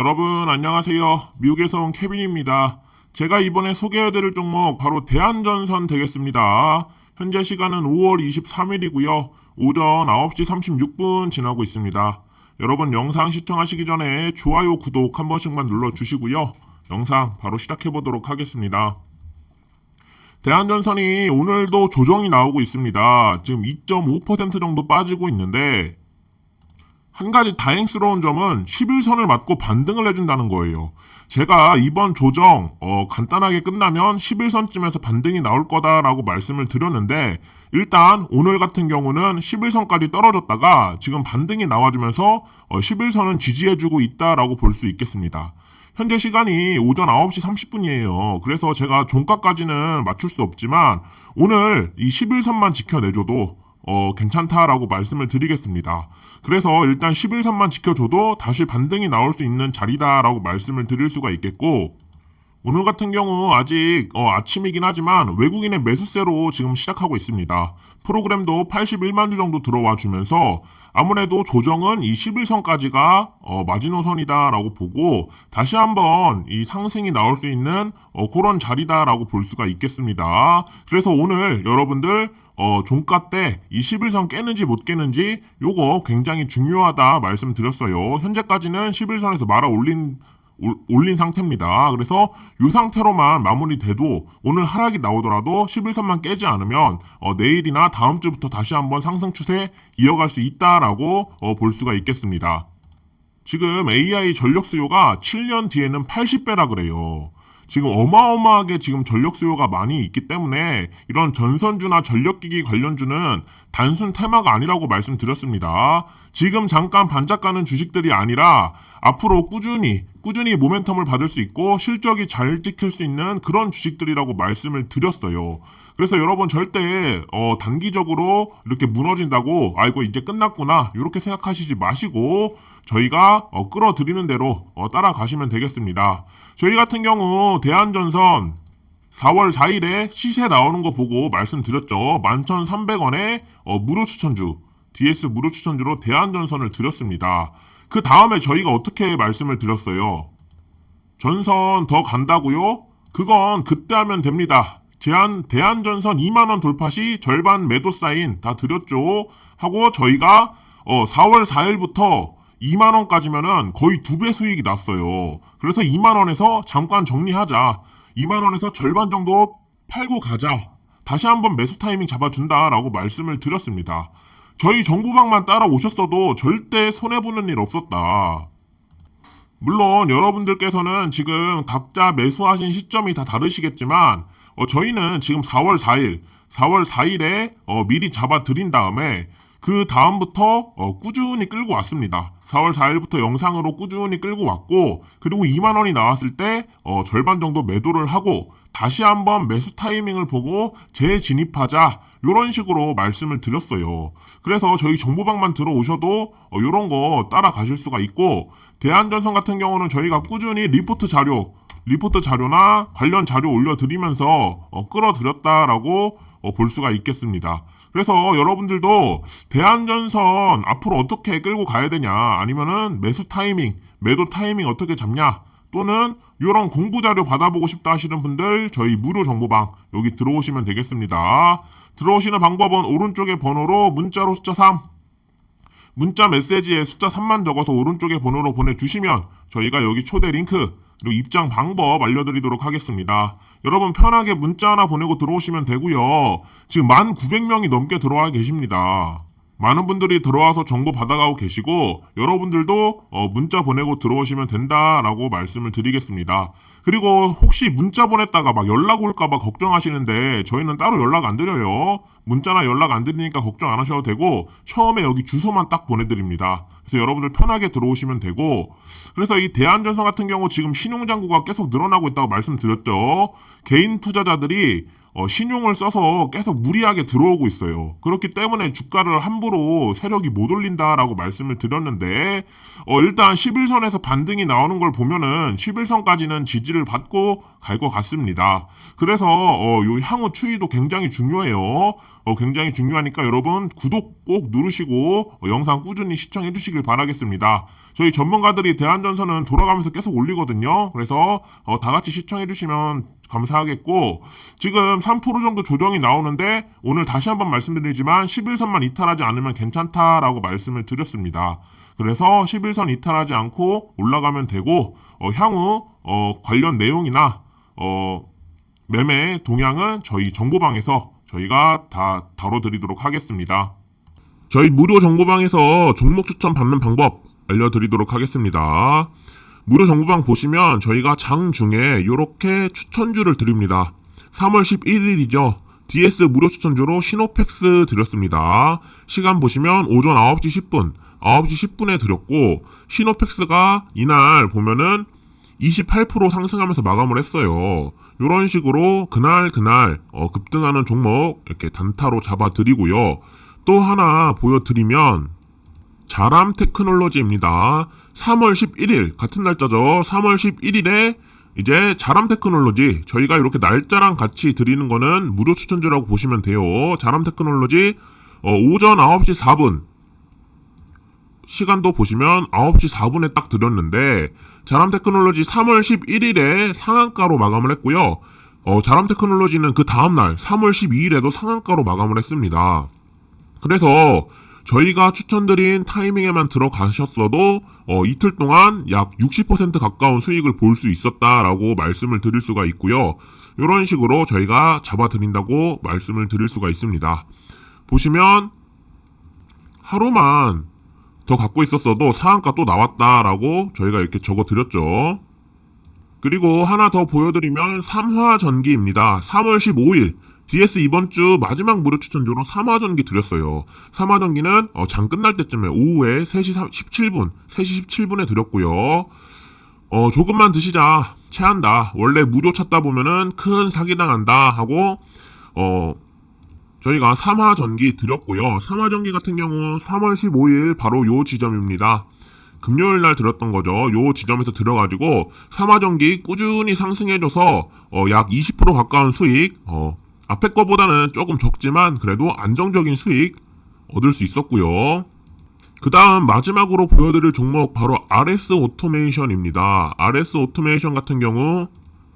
여러분 안녕하세요. 미국에서 온 케빈입니다. 제가 이번에 소개해드릴 종목 바로 대한전선 되겠습니다. 현재 시간은 5월 23일이고요. 오전 9시 36분 지나고 있습니다. 여러분 영상 시청하시기 전에 좋아요, 구독 한 번씩만 눌러주시고요. 영상 바로 시작해보도록 하겠습니다. 대한전선이 오늘도 조정이 나오고 있습니다. 지금 2.5% 정도 빠지고 있는데 한 가지 다행스러운 점은 11선을 맞고 반등을 해준다는 거예요. 제가 이번 조정 어, 간단하게 끝나면 11선쯤에서 반등이 나올 거다라고 말씀을 드렸는데 일단 오늘 같은 경우는 11선까지 떨어졌다가 지금 반등이 나와주면서 어, 11선은 지지해주고 있다라고 볼 수 있겠습니다. 현재 시간이 오전 9시 30분이에요. 그래서 제가 종가까지는 맞출 수 없지만 오늘 이 11선만 지켜내줘도 어, 괜찮다라고 말씀을 드리겠습니다. 그래서 일단 11선만 지켜줘도 다시 반등이 나올 수 있는 자리다라고 말씀을 드릴 수가 있겠고, 오늘 같은 경우 아직 어, 아침이긴 하지만 외국인의 매수세로 지금 시작하고 있습니다. 프로그램도 81만 주 정도 들어와 주면서 아무래도 조정은 이 11선까지가 어, 마지노선이다라고 보고 다시 한번 이 상승이 나올 수 있는 어, 그런 자리다라고 볼 수가 있겠습니다. 그래서 오늘 여러분들 어, 종가 때이 11선 깨는지 못 깨는지 요거 굉장히 중요하다 말씀드렸어요. 현재까지는 11선에서 말아 올린 올- 올린 상태입니다. 그래서 이 상태로만 마무리돼도 오늘 하락이 나오더라도 11선만 깨지 않으면 어, 내일이나 다음 주부터 다시 한번 상승 추세 이어갈 수 있다라고 어, 볼 수가 있겠습니다. 지금 AI 전력 수요가 7년 뒤에는 80배라 그래요. 지금 어마어마하게 지금 전력 수요가 많이 있기 때문에 이런 전선주나 전력기기 관련주는 단순 테마가 아니라고 말씀드렸습니다. 지금 잠깐 반짝가는 주식들이 아니라 앞으로 꾸준히 꾸준히 모멘텀을 받을 수 있고 실적이 잘 찍힐 수 있는 그런 주식들이라고 말씀을 드렸어요. 그래서 여러분 절대 어, 단기적으로 이렇게 무너진다고 아이고 이제 끝났구나 이렇게 생각하시지 마시고 저희가 어, 끌어들이는 대로 어, 따라가시면 되겠습니다. 저희 같은 경우 대한전선 4월 4일에 시세 나오는 거 보고 말씀드렸죠. 11,300원에 어, 무료 추천주 DS 무료 추천주로 대한전선을 드렸습니다. 그 다음에 저희가 어떻게 말씀을 드렸어요? 전선 더 간다고요? 그건 그때 하면 됩니다. 제한 대한전선 2만 원 돌파 시 절반 매도 사인 다 드렸죠. 하고 저희가 어 4월 4일부터 2만 원까지면은 거의 두 배 수익이 났어요. 그래서 2만 원에서 잠깐 정리하자. 2만 원에서 절반 정도 팔고 가자. 다시 한번 매수 타이밍 잡아준다라고 말씀을 드렸습니다. 저희 정보방만 따라오셨어도 절대 손해보는 일 없었다. 물론 여러분들께서는 지금 각자 매수하신 시점이 다 다르시겠지만 어, 저희는 지금 4월 4일, 4월 4일에 어, 미리 잡아 드린 다음에 그 다음부터 어, 꾸준히 끌고 왔습니다. 4월 4일부터 영상으로 꾸준히 끌고 왔고 그리고 2만 원이 나왔을 때 어, 절반 정도 매도를 하고 다시 한번 매수 타이밍을 보고 재진입하자 이런 식으로 말씀을 드렸어요. 그래서 저희 정보방만 들어오셔도 어, 이런 거 따라가실 수가 있고 대한전선 같은 경우는 저희가 꾸준히 리포트 자료 리포트 자료나 관련 자료 올려드리면서 어, 끌어들였다라고 어, 볼 수가 있겠습니다. 그래서 여러분들도 대한전선 앞으로 어떻게 끌고 가야 되냐 아니면은 매수 타이밍, 매도 타이밍 어떻게 잡냐 또는 이런 공부 자료 받아보고 싶다 하시는 분들 저희 무료 정보방 여기 들어오시면 되겠습니다. 들어오시는 방법은 오른쪽에 번호로 문자로 숫자 3 문자 메시지에 숫자 3만 적어서 오른쪽에 번호로 보내주시면 저희가 여기 초대 링크 그리고 입장 방법 알려드리도록 하겠습니다. 여러분 편하게 문자 하나 보내고 들어오시면 되고요. 지금 1,900명이 넘게 들어와 계십니다. 많은 분들이 들어와서 정보 받아가고 계시고 여러분들도 어, 문자 보내고 들어오시면 된다라고 말씀을 드리겠습니다. 그리고 혹시 문자 보냈다가 막 연락 올까봐 걱정하시는데 저희는 따로 연락 안 드려요. 문자나 연락 안 드리니까 걱정 안 하셔도 되고 처음에 여기 주소만 딱 보내드립니다. 그래서 여러분들 편하게 들어오시면 되고 그래서 이 대한전선 같은 경우 지금 신용장구가 계속 늘어나고 있다고 말씀드렸죠. 개인 투자자들이 어, 신용을 써서 계속 무리하게 들어오고 있어요. 그렇기 때문에 주가를 함부로 세력이 못 올린다라고 말씀을 드렸는데 어, 일단 11선에서 반등이 나오는 걸 보면은 11선까지는 지지를 받고 갈 것 같습니다. 그래서 어, 요 향후 추이도 굉장히 중요해요. 어, 굉장히 중요하니까 여러분 구독 꼭 누르시고 어, 영상 꾸준히 시청해 주시길 바라겠습니다. 저희 전문가들이 대한전선은 돌아가면서 계속 올리거든요. 그래서 어, 다 같이 시청해 주시면 감사하겠고 지금 3% 정도 조정이 나오는데 오늘 다시 한번 말씀드리지만 11선만 이탈하지 않으면 괜찮다라고 말씀을 드렸습니다. 그래서 11선 이탈하지 않고 올라가면 되고 어, 향후 어, 관련 내용이나 어, 매매 동향은 저희 정보방에서 저희가 다 다뤄드리도록 하겠습니다. 저희 무료 정보방에서 종목 추천 받는 방법 알려드리도록 하겠습니다. 무료 정보방 보시면 저희가 장 중에 이렇게 추천주를 드립니다. 3월 11일이죠. DS 무료 추천주로 시노팩스 드렸습니다. 시간 보시면 오전 9시 10분, 9시 10분에 드렸고 시노팩스가 이날 보면은 28% 상승하면서 마감을 했어요. 이런 식으로 그날 그날 어, 급등하는 종목 이렇게 단타로 잡아드리고요. 또 하나 보여드리면 자람 테크놀로지입니다. 3월 11일 같은 날짜죠. 3월 11일에 이제 자람 테크놀로지 저희가 이렇게 날짜랑 같이 드리는 거는 무료 추천주라고 보시면 돼요. 자람 테크놀로지 어, 오전 9시 4분 시간도 보시면 9시 4분에 딱 드렸는데 자람 테크놀로지 3월 11일에 상한가로 마감을 했고요. 어, 자람 테크놀로지는 그 다음날 3월 12일에도 상한가로 마감을 했습니다. 그래서 저희가 추천드린 타이밍에만 들어가셨어도 어, 이틀 동안 약 60% 가까운 수익을 볼 수 있었다라고 말씀을 드릴 수가 있고요. 이런 식으로 저희가 잡아드린다고 말씀을 드릴 수가 있습니다. 보시면 하루만 더 갖고 있었어도 상한가 또 나왔다라고 저희가 이렇게 적어 드렸죠. 그리고 하나 더 보여드리면 3화 전기입니다. 3월 15일 DS 이번 주 마지막 무료 추천주로 3화 전기 드렸어요. 3화 전기는 어, 장 끝날 때쯤에 오후에 3시 17분, 3시 17분에 드렸고요. 어, 조금만 드시자. 체한다. 원래 무료 찾다 보면은 큰 사기당한다. 하고, 어, 저희가 3화 전기 드렸고요. 3화 전기 같은 경우 3월 15일 바로 요 지점입니다. 금요일 날 들었던 거죠. 요 지점에서 들어가지고 3화 전기 꾸준히 상승해줘서 어, 약 20% 가까운 수익, 어, 앞에 거보다는 조금 적지만 그래도 안정적인 수익 얻을 수 있었고요. 그 다음 마지막으로 보여드릴 종목 바로 RS 오토메이션입니다. RS 오토메이션 같은 경우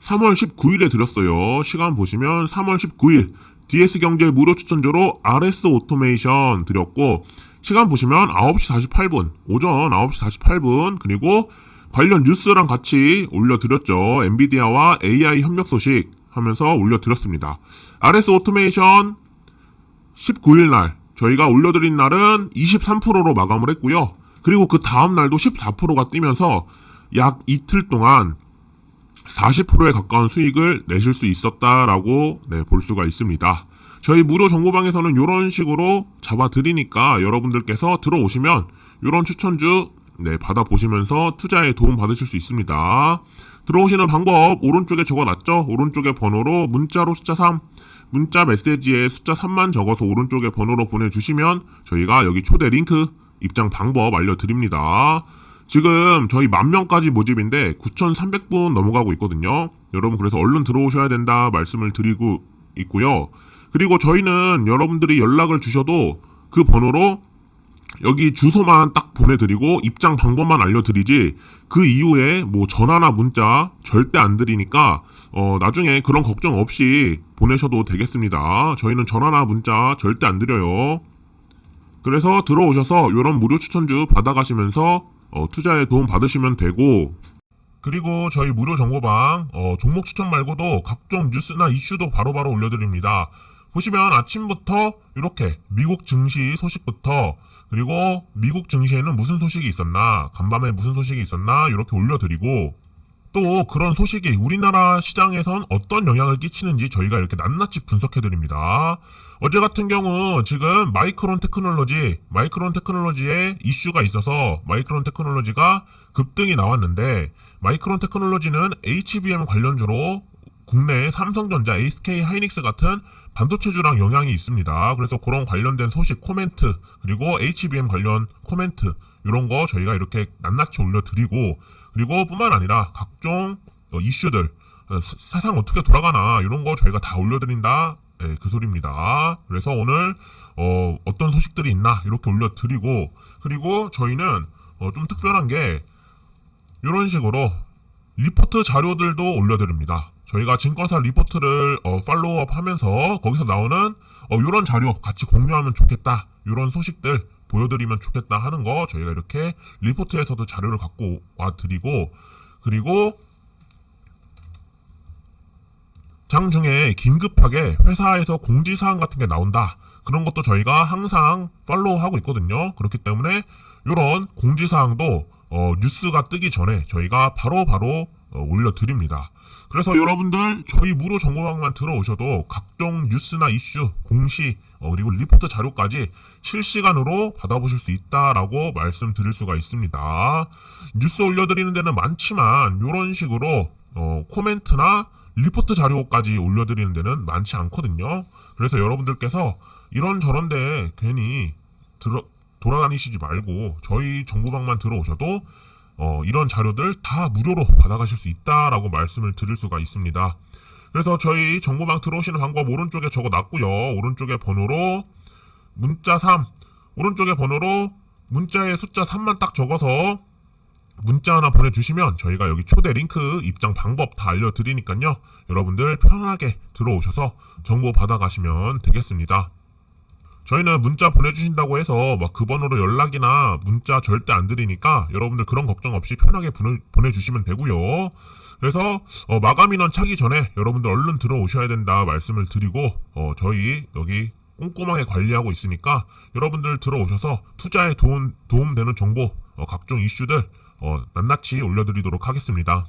3월 19일에 드렸어요. 시간 보시면 3월 19일 DS경제 무료 추천조로 RS 오토메이션 드렸고 시간 보시면 9시 48분 오전 9시 48분 그리고 관련 뉴스랑 같이 올려드렸죠. 엔비디아와 AI 협력 소식 하면서 올려드렸습니다. RS 오토메이션 19일 날 저희가 올려드린 날은 23%로 마감을 했고요. 그리고 그 다음 날도 14%가 뛰면서 약 이틀 동안 40%에 가까운 수익을 내실 수 있었다라고 네, 볼 수가 있습니다. 저희 무료 정보방에서는 이런 식으로 잡아드리니까 여러분들께서 들어오시면 이런 추천주 네, 받아보시면서 투자에 도움 받으실 수 있습니다. 들어오시는 방법 오른쪽에 적어놨죠? 오른쪽에 번호로 문자로 숫자 3 문자 메시지에 숫자 3만 적어서 오른쪽에 번호로 보내주시면 저희가 여기 초대 링크 입장 방법 알려드립니다. 지금 저희 만 명까지 모집인데 9,300분 넘어가고 있거든요. 여러분 그래서 얼른 들어오셔야 된다 말씀을 드리고 있고요. 그리고 저희는 여러분들이 연락을 주셔도 그 번호로 여기 주소만 딱 보내드리고 입장 방법만 알려드리지 그 이후에 뭐 전화나 문자 절대 안 드리니까 어 나중에 그런 걱정 없이 보내셔도 되겠습니다. 저희는 전화나 문자 절대 안 드려요. 그래서 들어오셔서 이런 무료 추천주 받아가시면서 어, 투자에 도움 받으시면 되고 그리고 저희 무료 정보방 어, 종목 추천 말고도 각종 뉴스나 이슈도 바로바로 올려드립니다. 보시면 아침부터 이렇게 미국 증시 소식부터 그리고 미국 증시에는 무슨 소식이 있었나 간밤에 무슨 소식이 있었나 이렇게 올려드리고 또 그런 소식이 우리나라 시장에선 어떤 영향을 끼치는지 저희가 이렇게 낱낱이 분석해드립니다. 어제 같은 경우 지금 마이크론 테크놀로지, 마이크론 테크놀로지에 이슈가 있어서 마이크론 테크놀로지가 급등이 나왔는데 마이크론 테크놀로지는 HBM 관련주로 국내 삼성전자, SK 하이닉스 같은 반도체주랑 영향이 있습니다. 그래서 그런 관련된 소식 코멘트 그리고 HBM 관련 코멘트 이런 거 저희가 이렇게 낱낱이 올려드리고 그리고 뿐만 아니라 각종 어, 이슈들 어, 사- 세상 어떻게 돌아가나 이런 거 저희가 다 올려드린다 예, 그 소리입니다. 그래서 오늘 어, 어떤 소식들이 있나 이렇게 올려드리고 그리고 저희는 어, 좀 특별한 게 이런 식으로 리포트 자료들도 올려드립니다. 저희가 증권사 리포트를 어, 팔로우업 하면서 거기서 나오는 어, 이런 자료 같이 공유하면 좋겠다. 이런 소식들 보여드리면 좋겠다 하는 거 저희가 이렇게 리포트에서도 자료를 갖고 와 드리고 그리고 장 중에 긴급하게 회사에서 공지사항 같은 게 나온다. 그런 것도 저희가 항상 팔로우하고 있거든요. 그렇기 때문에 이런 공지사항도 어, 뉴스가 뜨기 전에 저희가 바로바로 어, 올려드립니다. 그래서 여러분들 저희 무료 정보방만 들어오셔도 각종 뉴스나 이슈, 공시, 어, 그리고 리포트 자료까지 실시간으로 받아보실 수 있다라고 말씀드릴 수가 있습니다. 뉴스 올려드리는 데는 많지만 이런 식으로 어, 코멘트나 리포트 자료까지 올려드리는 데는 많지 않거든요. 그래서 여러분들께서 이런 저런 데 괜히 들어, 돌아다니시지 말고 저희 정보방만 들어오셔도 어, 이런 자료들 다 무료로 받아가실 수 있다라고 말씀을 드릴 수가 있습니다. 그래서 저희 정보방 들어오시는 방법 오른쪽에 적어 놨고요. 오른쪽에 번호로 문자 3, 오른쪽에 번호로 문자의 숫자 3만 딱 적어서 문자 하나 보내주시면 저희가 여기 초대 링크 입장 방법 다 알려드리니까요. 여러분들 편하게 들어오셔서 정보 받아가시면 되겠습니다. 저희는 문자 보내주신다고 해서 막 그 번호로 연락이나 문자 절대 안 드리니까 여러분들 그런 걱정 없이 편하게 보내, 보내 주시면 되고요. 그래서 어, 마감 인원 차기 전에 여러분들 얼른 들어오셔야 된다 말씀을 드리고 어, 저희 여기 꼼꼼하게 관리하고 있으니까 여러분들 들어오셔서 투자에 도움, 도움되는 정보 어, 각종 이슈들 어, 낱낱이 올려드리도록 하겠습니다.